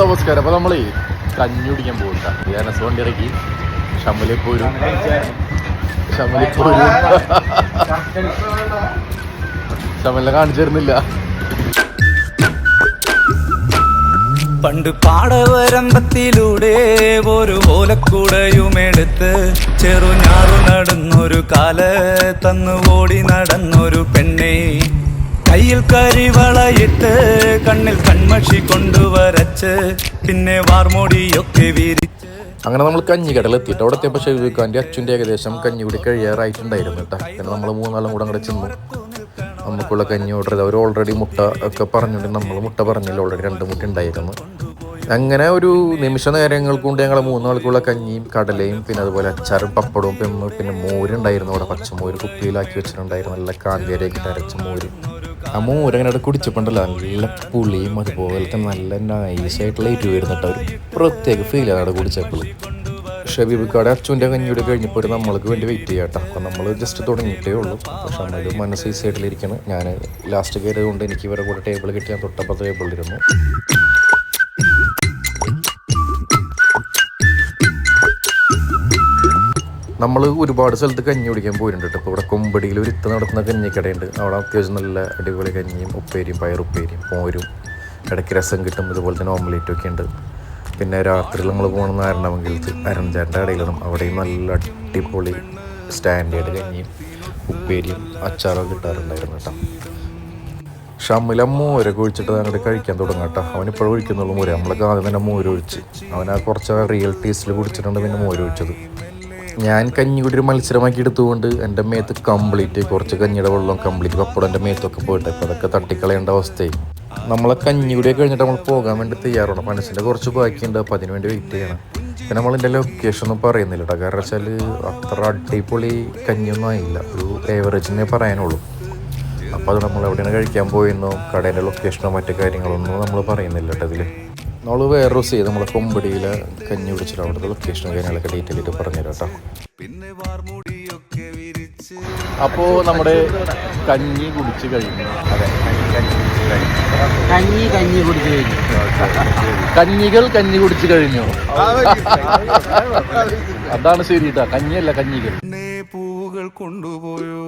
നമസ്കാരം. അപ്പൊ നമ്മളേ കഞ്ഞി കുടിക്കാൻ പോയിട്ട ഞാൻ വണ്ടി ഇറക്കി ഷമ്മലെ പോരും ഷമലിനെ കാണിച്ചു തരുന്നില്ല. പണ്ട് പാടവരമ്പത്തിലൂടെ ഒരു ഓലക്കൂടയുമെടുത്ത് ചെറുഞാറു നടന്നൊരു കാല തന്നു ഓടി നടന്നൊരു പെണ്ണെ. കയ്യിൽ കരിവളയിട്ട് കണ്ണിൽ കൺമഷി കൊണ്ടുവരച്ച് പിന്നെ വാർമോടിയൊക്കെ വിരിച്ച്. അങ്ങനെ നമ്മൾ കഞ്ഞി എത്തിയിട്ട് അവിടെ എത്തിയപ്പോൾ ഷെയ്ഖാന്റെ അച്ഛന്റെ ഏകദേശം കഞ്ഞി കൂടി കഴിയാറായിട്ടുണ്ടായിരുന്നു കേട്ടോ. പിന്നെ നമ്മൾ മൂന്നാളും കൂടെ അങ്ങോട്ട് ചെന്നു. നമുക്കുള്ള കഞ്ഞി ഓർഡർ ചെയ്ത്. അവർ ഓൾറെഡി മുട്ട ഒക്കെ പറഞ്ഞിട്ട് നമ്മൾ മുട്ട പറഞ്ഞില്ല. ഓൾറെഡി രണ്ട് മുട്ട ഉണ്ടായിരുന്നു. അങ്ങനെ ഒരു നിമിഷ നേരങ്ങൾ കൊണ്ട് ഞങ്ങൾ മൂന്നാൾക്കുള്ള കഞ്ഞിയും കടലയും പിന്നെ അതുപോലെ അച്ചാറും പപ്പടവും പിന്നെ മോരുണ്ടായിരുന്നു അവിടെ. പച്ചമോര് കുപ്പിയിലാക്കി വെച്ചിട്ടുണ്ടായിരുന്നു. നല്ല കാന്തിയരേക്കിട്ട് അരച്ച മോര്. ആ മോര് അങ്ങനെ അവിടെ കുടിച്ചപ്പോണ്ടല്ലോ നല്ല പുളിയും അതുപോലെ തന്നെ നല്ല നൈസായിട്ടുള്ള എരിവ് വരുന്നുണ്ട്. ഒരു പ്രത്യേക ഫീൽ ഫീലാണ് അവിടെ കുടിച്ചപ്പോൾ. ഷബീബിക്കാടെ അച്ഛന്റെ കഞ്ഞിയുടെ കഴിഞ്ഞപ്പോൾ നമ്മൾക്ക് വേണ്ടി വെയിറ്റ് ചെയ്യാം കേട്ടോ അപ്പം നമ്മൾ ജസ്റ്റ് തുടങ്ങിയിട്ടേ ഉള്ളൂ. പക്ഷെ നമ്മൾ മനസ്സ് ഈ സൈഡിലിരിക്കണം ഞാൻ ലാസ്റ്റ് കയറിയത് കൊണ്ട് എനിക്ക് ഇവരെ കൂടെ ടേബിൾ കിട്ടിയാൽ തൊട്ടപ്പുറത്ത് ടേബിളിലിരുന്നു നമ്മൾ ഒരുപാട് സ്ഥലത്ത് കഞ്ഞി കുടിക്കാൻ പോയിട്ടുണ്ട് ഇപ്പോൾ ഇവിടെ കൊമ്പടിയിൽ ഒരു ഇത്ത നടത്തുന്ന കഞ്ഞിക്കടയുണ്ട്. അവിടെ അത്യാവശ്യം നല്ല അടിപൊളി കഞ്ഞിയും ഉപ്പേരിയും പയറുപ്പേരിയും മോരും ഇടയ്ക്ക് രസം കിട്ടും. ഇതുപോലെ തന്നെ ഓംലേറ്റും ഒക്കെ ഉണ്ട്. പിന്നെ രാത്രിയിൽ നമ്മൾ പോകണമെന്ന് അരണമംഗലത്ത് അരഞ്ചാന്റെ കടയിലാണ് അവിടെയും നല്ല അടിപൊളി സ്റ്റാൻഡേർഡ് കഞ്ഞിയും ഉപ്പേരിയും അച്ചാറും കിട്ടാറുണ്ടായിരുന്നു കേട്ടോ. ഷമ്മില മോരൊക്കെ ഒഴിച്ചിട്ട് അങ്ങോട്ട് കഴിക്കാൻ തുടങ്ങാം കേട്ടോ. അവനിപ്പോഴും ഒഴിക്കുന്നുള്ളൂ മോര്. നമ്മളൊക്കെ ആദ്യം തന്നെ മോരൊഴിച്ച് അവൻ ആ കുറച്ച് റിയൽ ടേസ്റ്റിൽ കുടിച്ചിട്ടുണ്ട് പിന്നെ മോര് ഒഴിച്ചത്. ഞാൻ കഞ്ഞി കൂടി ഒരു മത്സരമാക്കി എടുത്തുകൊണ്ട് എന്റെ മേത്ത് കംപ്ലീറ്റ് കുറച്ച് കഞ്ഞിയുടെ വെള്ളം കംപ്ലീറ്റ് പപ്പടം എന്റെ മേത്തൊക്കെ പോയിട്ട് അപ്പോൾ അതൊക്കെ തട്ടിക്കളയേണ്ട അവസ്ഥയായി. നമ്മളെ കഞ്ഞി കൂടി കഴിഞ്ഞിട്ട് നമ്മൾ പോകാൻ വേണ്ടി തയ്യാറാണ്. മനസ്സിന്റെ കുറച്ച് ബാക്കിയുണ്ട് അപ്പോൾ അതിന് വേണ്ടി വെയിറ്റ് ചെയ്യണം. പിന്നെ നമ്മളിന്റെ ലൊക്കേഷൻ ഒന്നും പറയുന്നില്ല കേട്ടോ കാരണം വെച്ചാൽ അത്ര അടിപൊളി കഞ്ഞിയൊന്നും ആയില്ല. ഒരു ഏവറേജിനെ പറയാനുള്ളൂ. അപ്പോൾ അത് നമ്മൾ എവിടെയാണ് കഴിക്കാൻ പോയെന്നോ കടേന്റെ ലൊക്കേഷനോ മറ്റു കാര്യങ്ങളൊന്നും നമ്മൾ പറയുന്നില്ല കേട്ടോ ഇതിൽ നമ്മൾ വേറെ ദിവസം ചെയ്ത് നമ്മളെ കൊമ്പടിയിലെ കഞ്ഞി പിടിച്ചിട്ട് അവിടുത്തെ ലൊക്കേഷനും കാര്യങ്ങളൊക്കെ ഡീറ്റെയിൽ ആയിട്ട് പറഞ്ഞുതരാം കേട്ടോ. പിന്നെ വാർമോടിയൊക്കെ വിരിച്ച്. അപ്പോൾ നമ്മുടെ കഞ്ഞി കുടിച്ച് കഴിഞ്ഞു. അതെ കഞ്ഞി കഞ്ഞി കുടിച്ചു കഴിഞ്ഞു. കഞ്ഞികൾ കഞ്ഞി കുടിച്ച് കഴിഞ്ഞു. അതാണ് ശരി കേട്ടോ. കഞ്ഞിയല്ല കഞ്ഞികൾ. പൂവുകൾ കൊണ്ടുപോയോ?